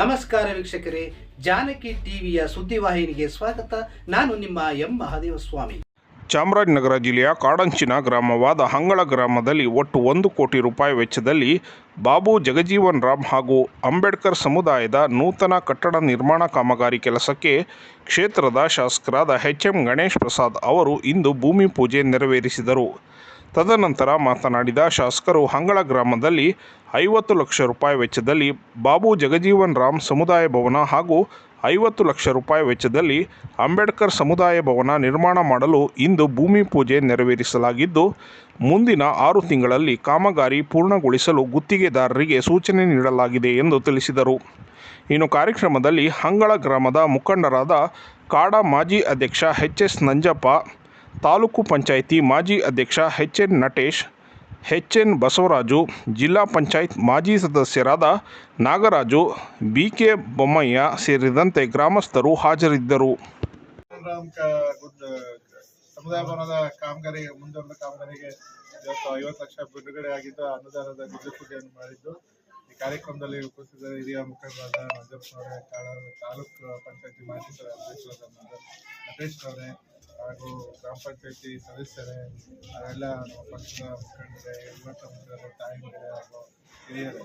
ನಮಸ್ಕಾರ ವೀಕ್ಷಕರೇ, ಜಾನಕಿ ಟಿವಿಯ ಸುದ್ದಿವಾಹಿನಿಗೆ ಸ್ವಾಗತ. ನಾನು ನಿಮ್ಮ ಎಂ. ಮಹಾದೇವ ಸ್ವಾಮಿ ಚಾಮರಾಜನಗರ ಜಿಲ್ಲೆಯ ಕಾಡಂಚಿನ ಗ್ರಾಮವಾದ ಹಂಗಳ ಗ್ರಾಮದಲ್ಲಿ ಒಟ್ಟು ಒಂದು ಕೋಟಿ ರೂಪಾಯಿ ವೆಚ್ಚದಲ್ಲಿ ಬಾಬು ಜಗಜೀವನ್ ರಾಮ್ ಹಾಗೂ ಅಂಬೇಡ್ಕರ್ ಸಮುದಾಯದ ನೂತನ ಕಟ್ಟಡ ನಿರ್ಮಾಣ ಕಾಮಗಾರಿ ಕೆಲಸಕ್ಕೆ ಕ್ಷೇತ್ರದ ಶಾಸಕರಾದ ಎಚ್ ಎಂ ಗಣೇಶ್ ಪ್ರಸಾದ್ ಅವರು ಇಂದು ಭೂಮಿ ಪೂಜೆ ನೆರವೇರಿಸಿದರು. ತದನಂತರ ಮಾತನಾಡಿದ ಶಾಸಕರು ಹಂಗಳ ಗ್ರಾಮದಲ್ಲಿ ಐವತ್ತು ಲಕ್ಷ ರೂಪಾಯಿ ವೆಚ್ಚದಲ್ಲಿ ಬಾಬು ಜಗಜೀವನ್ ರಾಮ್ ಸಮುದಾಯ ಭವನ ಹಾಗೂ ಐವತ್ತು ಲಕ್ಷ ರೂಪಾಯಿ ವೆಚ್ಚದಲ್ಲಿ ಅಂಬೇಡ್ಕರ್ ಸಮುದಾಯ ಭವನ ನಿರ್ಮಾಣ ಮಾಡಲು ಇಂದು ಭೂಮಿ ಪೂಜೆ ನೆರವೇರಿಸಲಾಗಿದ್ದು, ಮುಂದಿನ ಆರು ತಿಂಗಳಲ್ಲಿ ಕಾಮಗಾರಿ ಪೂರ್ಣಗೊಳಿಸಲು ಗುತ್ತಿಗೆದಾರರಿಗೆ ಸೂಚನೆ ನೀಡಲಾಗಿದೆ ಎಂದು ತಿಳಿಸಿದರು. ಇನ್ನು ಕಾರ್ಯಕ್ರಮದಲ್ಲಿ ಹಂಗಳ ಗ್ರಾಮದ ಮುಖಂಡರಾದ ಕಾಡ ಮಾಜಿ ಅಧ್ಯಕ್ಷ ಎಚ್ ಎಸ್ ನಂಜಪ್ಪ ತಾಲೂಕು ಪಂಚಾಯಿತಿ ಮಾಜಿ ಅಧ್ಯಕ್ಷ H N Natesh H N Basavaraju, zilla panchayat ಮಾಜಿ ಸದಸ್ಯರಾದ ನಾಗರಾಜು ಬಿ ಕೆ ಬೊಮ್ಮಯ್ಯ ಸೇರಿದಂತೆ ಗ್ರಾಮಸ್ಥರು ಹಾಜರಿದ್ದರು. ಸಮುದಾಯ ಭವನದ ಕಾಮಗಾರಿ ಮುಂದೊಂದು ಕಾಮಗಾರಿಗೆ ಇವತ್ತು ಐವತ್ತು ಲಕ್ಷ ಬಿಡುಗಡೆ ಆಗಿದ್ದು ಅನುದಾನದ ಗುಡ್ಡು ಪೂಜೆಯನ್ನು ಮಾಡಿದ್ದು. ಈ ಕಾರ್ಯಕ್ರಮದಲ್ಲಿ ಉಪಸ್ಥಿತ ಹಿರಿಯ ಮುಖಂಡರಾದ ಮಂಜಪ್ಪನವರೇ ಅವರೇ, ತಾಲೂಕು ಪಂಚಾಯತಿ ಮಾಜಿ ಅಧ್ಯಕ್ಷರಾದ ನಟೇಶ್ ಅವರೇ ಹಾಗೂ ಗ್ರಾಮ ಪಂಚಾಯತಿ ಸದಸ್ಯರೇ ಅವರೆಲ್ಲ ನಮ್ಮ ಪಕ್ಷದ ಮುಖಂಡರೇ ಯುವಕ ಮುಖಂಡರು ತಾಯಿಗಳೇ ಹಾಗೂ ಹಿರಿಯರು.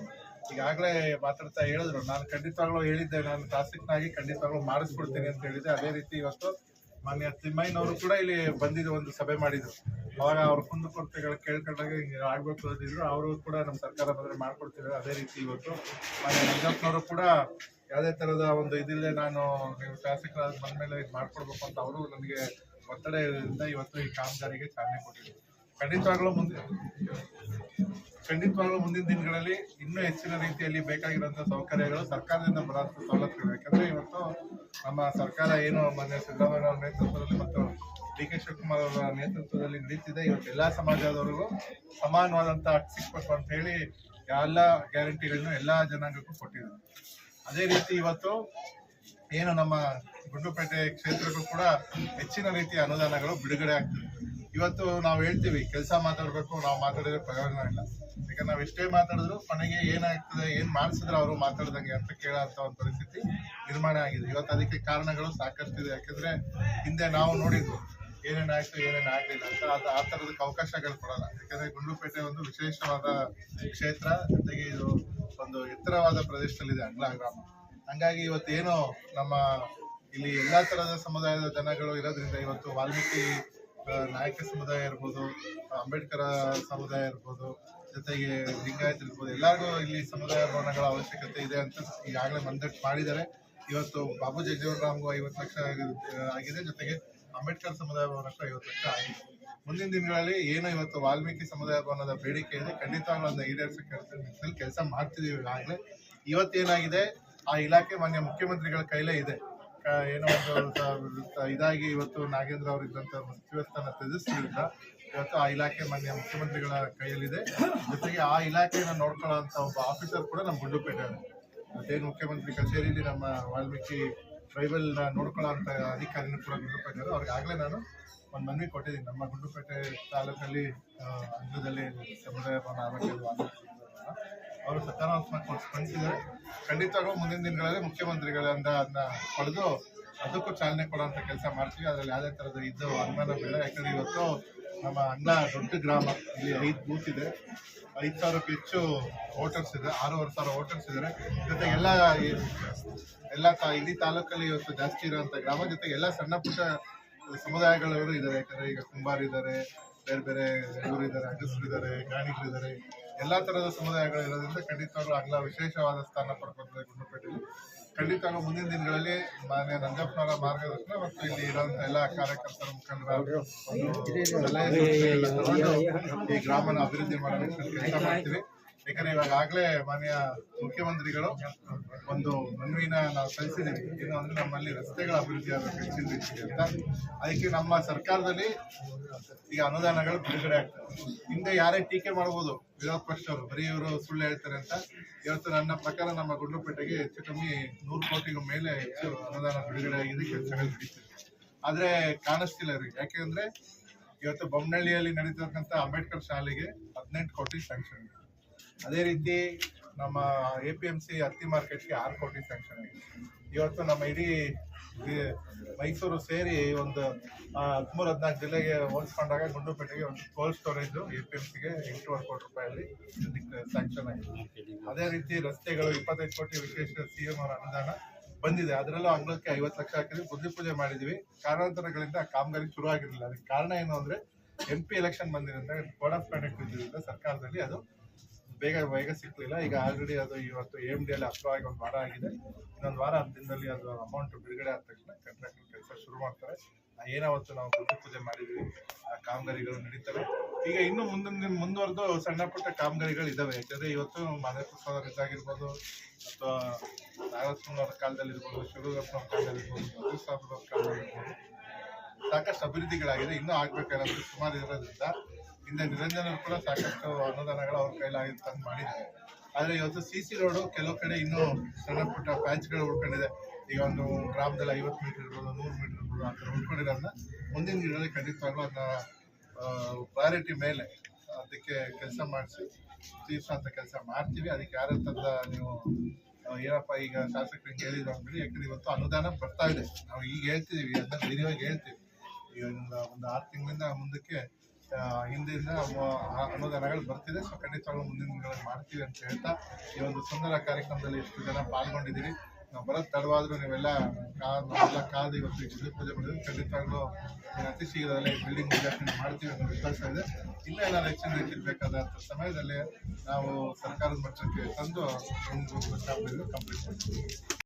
ಈಗಾಗಲೇ ಮಾತಾಡ್ತಾ ಹೇಳಿದ್ರು, ನಾನು ಖಂಡಿತವಾಗ್ಲೂ ಹೇಳಿದ್ದೆ, ನಾನು ಶಾಸಕನಾಗಿ ಖಂಡಿತವಾಗ್ಲೂ ಮಾಡಿಸ್ಕೊಡ್ತೀನಿ ಅಂತ ಹೇಳಿದ್ದೆ. ಅದೇ ರೀತಿ ಇವತ್ತು ಮಾನ್ಯ ತಿಮ್ಮಯ್ಯನವರು ಕೂಡ ಇಲ್ಲಿ ಬಂದಿದ್ದು, ಒಂದು ಸಭೆ ಮಾಡಿದ್ರು. ಅವಾಗ ಅವ್ರ ಕುಂದುಕೊರತೆಗಳು ಕೇಳ್ಕೊಂಡಾಗ ಹಿಂಗೆ ಆಗ್ಬೇಕು ಅಂದಿದ್ರು. ಅವರು ಕೂಡ ನಮ್ಮ ಸರ್ಕಾರ ಬಂದರೆ ಮಾಡ್ಕೊಡ್ತೀವಿ ಅದೇ ರೀತಿ ಇವತ್ತು ಮಾನ್ಯ ನಂಜಪ್ಪನವರು ಕೂಡ ಯಾವುದೇ ಥರದ ಒಂದು ಇದಿಲ್ಲದೆ ನಾನು ನೀವು ಶಾಸಕರಾದ ಬಂದ್ಮೇಲೆ ಇದು ಮಾಡ್ಕೊಡ್ಬೇಕು ಅಂತ ಅವರು ನನಗೆ ಒತ್ತಡದಿಂದ ಇವತ್ತು ಈ ಕಾಮಗಾರಿಗೆ ಚಾಲನೆ ಕೊಟ್ಟಿದೆ ಖಂಡಿತವಾಗ್ಲೂ ಮುಂದೆ ಖಂಡಿತವಾಗ್ಲೂ ಮುಂದಿನ ದಿನಗಳಲ್ಲಿ ಇನ್ನೂ ಹೆಚ್ಚಿನ ರೀತಿಯಲ್ಲಿ ಬೇಕಾಗಿರುವಂತಹ ಸೌಕರ್ಯಗಳು ಸರ್ಕಾರದಿಂದ ಬರುವಂತ ಸವಲತ್ತುಗಳು. ಯಾಕಂದ್ರೆ ಇವತ್ತು ನಮ್ಮ ಸರ್ಕಾರ ಏನು ಮಾನ್ಯ ಸಿದ್ದರಾಮಯ್ಯ ಅವರ ನೇತೃತ್ವದಲ್ಲಿ ಮತ್ತು ಡಿ ಕೆ ಶಿವಕುಮಾರ್ ಅವರ ನೇತೃತ್ವದಲ್ಲಿ ನಡೀತಿದೆ. ಇವತ್ತು ಎಲ್ಲಾ ಸಮಾಜದವರಿಗೂ ಸಮಾನವಾದಂತಹ ಹಕ್ಕು ಸಿಕ್ಬೇಕು ಅಂತ ಹೇಳಿ ಎಲ್ಲ ಗ್ಯಾರಂಟಿಗಳನ್ನು ಎಲ್ಲಾ ಜನಾಂಗಕ್ಕೂ ಕೊಟ್ಟಿದ್ದಾರೆ. ಅದೇ ರೀತಿ ಇವತ್ತು ಏನು ನಮ್ಮ ಗುಂಡುಪೇಟೆ ಕ್ಷೇತ್ರಕ್ಕೂ ಕೂಡ ಹೆಚ್ಚಿನ ರೀತಿಯ ಅನುದಾನಗಳು ಬಿಡುಗಡೆ ಆಗ್ತದೆ. ಇವತ್ತು ನಾವು ಹೇಳ್ತೀವಿ, ಕೆಲಸ ಮಾತಾಡಬೇಕು, ನಾವು ಮಾತಾಡಿದ್ರೆ ಪ್ರಯೋಜನ ಇಲ್ಲ. ಯಾಕಂದ್ರೆ ನಾವು ಎಷ್ಟೇ ಮಾತಾಡಿದ್ರು ಕೊನೆಗೆ ಏನಾಗ್ತದೆ, ಏನು ಮಾಡಿಸಿದ್ರೆ ಅವರು ಮಾತಾಡ್ದಂಗೆ ಅಂತ ಕೇಳೋಂಥ ಒಂದು ಪರಿಸ್ಥಿತಿ ನಿರ್ಮಾಣ ಆಗಿದೆ. ಇವತ್ತು ಅದಕ್ಕೆ ಕಾರಣಗಳು ಸಾಕಷ್ಟು ಇದೆ ಯಾಕಂದ್ರೆ ಹಿಂದೆ ನಾವು ನೋಡಿದ್ವು ಏನೇನಾಯ್ತು ಏನೇನು ಆಗ್ಲಿಲ್ಲ ಅಂತ. ಅದು ಆ ಥರದಕ್ಕೆ ಅವಕಾಶಗಳು ಕೊಡಲ್ಲ. ಯಾಕಂದ್ರೆ ಗುಂಡುಪೇಟೆ ಒಂದು ವಿಶೇಷವಾದ ಕ್ಷೇತ್ರ, ಜೊತೆಗೆ ಇದು ಒಂದು ಎತ್ತರವಾದ ಪ್ರದೇಶದಲ್ಲಿದೆ ಅಂಗ್ಲ ಗ್ರಾಮ. ಹಂಗಾಗಿ ಇವತ್ತು ಏನು ನಮ್ಮ ಇಲ್ಲಿ ಎಲ್ಲಾ ತರದ ಸಮುದಾಯದ ಜನಗಳು ಇರೋದ್ರಿಂದ ಇವತ್ತು ವಾಲ್ಮೀಕಿ ನಾಯಕ ಸಮುದಾಯ ಇರ್ಬೋದು, ಅಂಬೇಡ್ಕರ ಸಮುದಾಯ ಇರ್ಬೋದು, ಜೊತೆಗೆ ಲಿಂಗಾಯತ್ ಇರ್ಬೋದು, ಎಲ್ಲರಿಗೂ ಇಲ್ಲಿ ಸಮುದಾಯ ಭವನಗಳ ಅವಶ್ಯಕತೆ ಇದೆ ಅಂತ ಈಗಾಗಲೇ ಮಂದಟ್ ಮಾಡಿದ್ದಾರೆ. ಇವತ್ತು ಬಾಬು ರಾಮ್ಗೂ ಐವತ್ತು ಲಕ್ಷ ಆಗಿದೆ- ಜೊತೆಗೆ ಅಂಬೇಡ್ಕರ್ ಸಮುದಾಯ ಭವನಕ್ಕೂ ಐವತ್ತು ಲಕ್ಷ ಆಗಿದೆ. ಮುಂದಿನ ದಿನಗಳಲ್ಲಿ ಏನು ಇವತ್ತು ವಾಲ್ಮೀಕಿ ಸಮುದಾಯ ಭವನದ ಬೇಡಿಕೆ ಇದೆ. ಖಂಡಿತವಾಗ್ಲೂ ಅದನ್ನ ನಿಟ್ಟಿನಲ್ಲಿ ಕೆಲಸ ಮಾಡ್ತಿದೀವಿ ಈಗಾಗಲೇ. ಇವತ್ತೇನಾಗಿದೆ? ಆ ಇಲಾಖೆ ಮಾನ್ಯ ಮುಖ್ಯಮಂತ್ರಿಗಳ ಕೈಲೇ ಇದೆ. ಏನೋ ಒಂದು ಇದಾಗಿ ಇವತ್ತು ನಾಗೇಂದ್ರ ಅವರು ಇದ್ದಂತ ಸಚಿವ ಸ್ಥಾನ ತ್ಯಜಿಸ್ತಿದ್ದ ಇವತ್ತು ಆ ಇಲಾಖೆ ಮಾನ್ಯ ಮುಖ್ಯಮಂತ್ರಿಗಳ ಕೈಯಲ್ಲಿದೆ. ಜೊತೆಗೆ ಆ ಇಲಾಖೆಯನ್ನು ನೋಡ್ಕೊಳ್ಳೋಂತ ಒಬ್ಬ ಆಫೀಸರ್ ಕೂಡ ನಮ್ಮ ಗುಂಡುಪೇಟೆ ಮತ್ತೇನು ಮುಖ್ಯಮಂತ್ರಿ ಕಚೇರಿಯಲ್ಲಿ ನಮ್ಮ ವಾಲ್ಮೀಕಿ ಟ್ರೈಬಲ್ ನೋಡ್ಕೊಳ್ಳೋ ಅಂತ ಅಧಿಕಾರಿನೂ ಕೂಡ ಗುಂಡುಪೇಟೆ ಅವರು. ಅವ್ರಿಗೆ ಆಗಲೇ ನಾನು ಒಂದು ಮನವಿ ಕೊಟ್ಟಿದ್ದೀನಿ. ನಮ್ಮ ಗುಂಡುಪೇಟೆ ತಾಲೂಕಲ್ಲಿ ಅಂಗದಲ್ಲಿ ಸಮುದಾಯ ಭವನ ಭವನ. ಅವರು ಸಕಾರಾತ್ಮಕ ಸ್ಪಂದಿಸಿದ್ದಾರೆ ಖಂಡಿತವಾಗ್ಲೂ ಮುಂದಿನ ದಿನಗಳಲ್ಲಿ ಮುಖ್ಯಮಂತ್ರಿಗಳಿಂದ ಅದನ್ನ ಪಡೆದು ಅದಕ್ಕೂ ಚಾಲನೆ ಕೊಡುವಂತ ಕೆಲಸ ಮಾಡ್ತೀವಿ. ಅದರಲ್ಲಿ ಯಾವುದೇ ತರದ ಇದ್ದು ಅನುಮಾನ ಬೇಡ. ಯಾಕಂದ್ರೆ ಇವತ್ತು ನಮ್ಮ ಅಣ್ಣ ದೊಡ್ಡ ಗ್ರಾಮ, ಇಲ್ಲಿ ಐದು ಬೂತ್ ಇದೆ. ಐದು ಸಾವಿರಕ್ಕೂ ಹೆಚ್ಚು ವೋಟರ್ಸ್ ಇದೆ. ಆರೂವರೆ ಸಾವಿರ ವೋಟರ್ಸ್ ಇದ್ದಾರೆ. ಜೊತೆಗೆ ಎಲ್ಲ ಎಲ್ಲ ತಾ, ಇಡೀ ತಾಲೂಕಲ್ಲಿ ಇವತ್ತು ಜಾಸ್ತಿ ಇರುವಂತ ಗ್ರಾಮ, ಜೊತೆಗೆ ಎಲ್ಲ ಸಣ್ಣ ಪುಟ್ಟ ಸಮುದಾಯಗಳವರು ಇದ್ದಾರೆ. ಯಾಕಂದ್ರೆ ಈಗ ಕುಂಬಾರ್ ಇದ್ದಾರೆ ಬೇರೆ ಬೇರೆ ಇದಾರೆ ಅಗಸರು ಇದ್ದಾರೆ ಗಾಣಿಗರಿದ್ದಾರೆ ಎಲ್ಲಾ ತರಹದ ಸಮುದಾಯಗಳು ಇರೋದ್ರಿಂದ ಖಂಡಿತವಾಗ್ಲೂ ಅಗ್ಲ ವಿಶೇಷವಾದ ಸ್ಥಾನ ಪಡ್ಕೊಂಡಿದೆ ಗುಂಡ್ಲುಪೇಟೆಯಲ್ಲಿ. ಖಂಡಿತವಾಗ್ಲೂ ಮುಂದಿನ ದಿನಗಳಲ್ಲಿ ಮಾನ್ಯ ನಂಜಪ್ಪನವರ ಮಾರ್ಗದರ್ಶನ ಮತ್ತು ಇಲ್ಲಿ ಇರುವಂತಹ ಎಲ್ಲ ಕಾರ್ಯಕರ್ತರ ಮುಖಂಡರ ಸಲಹೆ ಈ ಗ್ರಾಮನ ಅಭಿವೃದ್ಧಿ ಮಾಡಲು ಕೆಲಸ ಮಾಡ್ತೀವಿ. ಯಾಕಂದ್ರೆ ಇವಾಗ ಆಗ್ಲೇ ಮಾನ್ಯ ಮುಖ್ಯಮಂತ್ರಿಗಳು ಒಂದು ಮನವಿನ ನಾವು ಸಲ್ಲಿಸಿದ್ದೀವಿ ಏನು ಅಂದ್ರೆ ನಮ್ಮಲ್ಲಿ ರಸ್ತೆಗಳ ಅಭಿವೃದ್ಧಿ ಆಗಬೇಕು ಅಂತ. ಅದಕ್ಕೆ ನಮ್ಮ ಸರ್ಕಾರದಲ್ಲಿ ಈಗ ಅನುದಾನಗಳು ಬಿಡುಗಡೆ ಆಗ್ತವೆ. ಹಿಂದೆ ಯಾರೇ ಟೀಕೆ ಮಾಡ್ಬೋದು, ವಿರೋಧ ಪಕ್ಷವರು ಬರೀ ಇವರು ಸುಳ್ಳು ಹೇಳ್ತಾರೆ ಅಂತ ಇವತ್ತು ನನ್ನ ಪ್ರಕಾರ ನಮ್ಮ ಗುಂಡ್ಲುಪೇಟೆಗೆ ಹೆಚ್ಚು ಕಮ್ಮಿ ನೂರು ಕೋಟಿಗೂ ಮೇಲೆ ಹೆಚ್ಚು ಅನುದಾನ ಬಿಡುಗಡೆ ಆಗಿದೆ ಕೆಲಸಗಳು ನಡೀತಿದೆ ಆದ್ರೆ ಕಾಣಿಸ್ತಿಲ್ಲ ಇವ್ರಿಗೆ. ಯಾಕೆಂದ್ರೆ ಇವತ್ತು ಬೊಮ್ಮನಹಳ್ಳಿಯಲ್ಲಿ ನಡೀತಕ್ಕಂಥ ಅಂಬೇಡ್ಕರ್ ಶಾಲೆಗೆ ಹದಿನೆಂಟು ಕೋಟಿ ಸ್ಯಾಂಕ್ಷನ್ ಅದೇ ರೀತಿ ನಮ್ಮ ಎ ಪಿ ಎಂ ಸಿ ಹತ್ತಿ ಮಾರ್ಕೆಟ್ಗೆ ಆರು ಕೋಟಿ ಸ್ಯಾಂಕ್ಷನ್ ಇವತ್ತು ನಮ್ಮ ಇಡೀ ಮೈಸೂರು ಸೇರಿ ಒಂದು ಹದಿಮೂರು ಹದಿನಾಲ್ಕು ಜಿಲ್ಲೆಗೆ ಹೋಲಿಸ್ಕೊಂಡಾಗ ಗುಂಡುಪೇಟೆಗೆ ಒಂದು cold storage A P M ಸಿಗೆ ಎಂಟೂವರೆ ಕೋಟಿ ರೂಪಾಯಲ್ಲಿ ಸ್ಯಾಂಕ್ಷನ್ ಆಗಿದೆ. ಅದೇ ರೀತಿ ರಸ್ತೆಗಳು ಇಪ್ಪತ್ತೈದು ಕೋಟಿ ವಿಶೇಷ ಸಿ ಎಂ ಅವರ ಅನುದಾನ ಬಂದಿದೆ. ಅದರಲ್ಲೂ ಅಂಗಳಕ್ಕೆ ಐವತ್ತು ಲಕ್ಷ ಹಾಕಿದ್ವಿ. ಬುದ್ಧಿ ಪೂಜೆ ಮಾಡಿದ್ವಿ. ಕಾರಣಾಂತರಗಳಿಂದ ಕಾಮಗಾರಿ ಶುರು ಆಗಿರಲಿಲ್ಲ. ಅದಕ್ಕೆ ಕಾರಣ ಏನು ಅಂದರೆ ಎಂ ಪಿ ಎಲೆಕ್ಷನ್ ಬಂದಿರೋದ್ರಿಂದ ಕೋಡ್ ಆಫ್ ಕಂಡಕ್ಟ್ ಇದ್ದಿರೋದ್ರಿಂದ ಸರ್ಕಾರದಲ್ಲಿ ಅದು ಬೇಗ ಬೇಗ ಸಿಕ್ಕಲಿಲ್ಲ ಈಗ ಆಲ್ರೆಡಿ ಅದು ಇವತ್ತು ಎಂ ಡಿ ಅಲ್ಲಿ ಅಪ್ರೂವ್ ಆಗಿ ಒಂದು ವಾರ ಆಗಿದೆ. ಇನ್ನೊಂದು ವಾರ ಹತ್ತು ದಿನದಲ್ಲಿ ಅದು ಅಮೌಂಟ್ ಬಿಡುಗಡೆ ಆದ ತಕ್ಷಣ ಕಾಂಟ್ರಾಕ್ಟ್ ಕೆಲಸ ಶುರು ಮಾಡ್ತಾರೆ. ಏನಾವತ್ತು ನಾವು ಬುದ್ಧಿ ಪೂಜೆ ಮಾಡಿದ್ವಿ, ಆ ಕಾಮಗಾರಿಗಳು ನಡೀತವೆ. ಈಗ ಇನ್ನು ಮುಂದಿನ ದಿನ ಮುಂದುವರೆದು ಸಣ್ಣ ಪುಟ್ಟ ಕಾಮಗಾರಿಗಳು ಇದಾವೆ. ಯಾಕಂದ್ರೆ ಇವತ್ತು ಮಾದೇಶ್ವರ ಆಗಿರ್ಬೋದು ಅಥವಾ ನಾಗರತ್ನವ್ರ ಕಾಲದಲ್ಲಿ ಇರ್ಬೋದು ಶಿವಗಪ್ಪನವ್ರ ಕಾಲದಲ್ಲಿ ಇರ್ಬೋದು ಮಧು ಸಾಹೇಬ್ರವ್ರ ಕಾಲದಲ್ಲಿ ಇರ್ಬೋದು ಸಾಕಷ್ಟು ಅಭಿವೃದ್ಧಿಗಳಾಗಿದೆ. ಇನ್ನೂ ಆಗ್ಬೇಕಾದ್ರೆ ಸುಮಾರು ಇರೋದ್ರಿಂದ ಹಿಂದೆ ನಿರಂಜನ ಕೂಡ ಸಾಕಷ್ಟು ಅನುದಾನಗಳು ಅವ್ರ ಆಗಿತ್ತು ತಂದು ಮಾಡಿದ್ದಾರೆ. ಆದರೆ ಇವತ್ತು ಸಿ ಸಿ ರೋಡು ಕೆಲವು ಕಡೆ ಇನ್ನೂ ಸಣ್ಣ ಪುಟ್ಟ ಪ್ಯಾಚ್ಗಳು ಉಳ್ಕೊಂಡಿದೆ. ಈಗ ಒಂದು ಗ್ರಾಮದಲ್ಲಿ ಐವತ್ತು ಮೀಟರ್ ಇರ್ಬೋದು, ನೂರು ಮೀಟರ್ ಇರ್ಬೋದು ಆ ಥರ ಉಳ್ಕೊಂಡಿರೋದನ್ನ ಮುಂದಿನ ದಿನದಲ್ಲಿ ಖಂಡಿತವಾಗ್ಲೂ ಅದನ್ನ ಪ್ರಯಾರಿಟಿ ಮೇಲೆ ಅದಕ್ಕೆ ಕೆಲಸ ಮಾಡಿಸಿ, ತೀರ್ಸೋಂಥ ಕೆಲಸ ಮಾಡ್ತೀವಿ. ಅದಕ್ಕೆ ಯಾರ ತಂದ ನೀವು ಏನಪ್ಪ ಈಗ ಶಾಸಕರಿಗೆ ಹೇಳಿದ್ರು ಅಂದ್ಬಿಡಿ ಯಾಕಂದ್ರೆ ಇವತ್ತು ಅನುದಾನ ಬರ್ತಾ ಇದೆ. ನಾವು ಈಗ ಹೇಳ್ತಿದ್ದೀವಿ ಅದನ್ನ ಧೈರ್ಯವಾಗಿ ಹೇಳ್ತೀವಿ. ಈಗ ಒಂದು ಆರು ತಿಂಗಳಿಂದ ಮುಂದಕ್ಕೆ ಹಿಂದಿನ ಅನುದಾನಗಳು ಬರ್ತಿದೆ. ಸೊ ಖಂಡಿತವಾಗ್ಲೂ ಮುಂದಿನ ದಿನಗಳಲ್ಲಿ ಮಾಡ್ತೀವಿ ಅಂತ ಹೇಳ್ತಾ ಈ ಒಂದು ಸುಂದರ ಕಾರ್ಯಕ್ರಮದಲ್ಲಿ ಎಷ್ಟು ಜನ ಪಾಲ್ಗೊಂಡಿದ್ದೀರಿ. ನಾವು ಬರೋದು ತಡವಾದ್ರೂ ನೀವೆಲ್ಲ ಕಾಲ ಕಾದು ಇವತ್ತು ಗುಡಿ ಪೂಜೆ ಮಾಡಿದ್ವಿ ಖಂಡಿತವಾಗ್ಲೂ ಅತಿ ಶೀಘ್ರದಲ್ಲೇ ಬಿಲ್ಡಿಂಗ್ ಉದ್ಘಾಟನೆ ಮಾಡ್ತೀವಿ ಅನ್ನೋ ವಿಶ್ವಾಸ ಇದೆ. ಇನ್ನೂ ಎಲ್ಲ ಹೆಚ್ಚಿನ ಬೇಕಾದಂಥ ಸಮಯದಲ್ಲಿ ನಾವು ಸರ್ಕಾರದ ಮಟ್ಟಕ್ಕೆ ತಂದು ಒಂದು ಕಂಪ್ಲೀಟ್ ಮಾಡ್ತೀವಿ.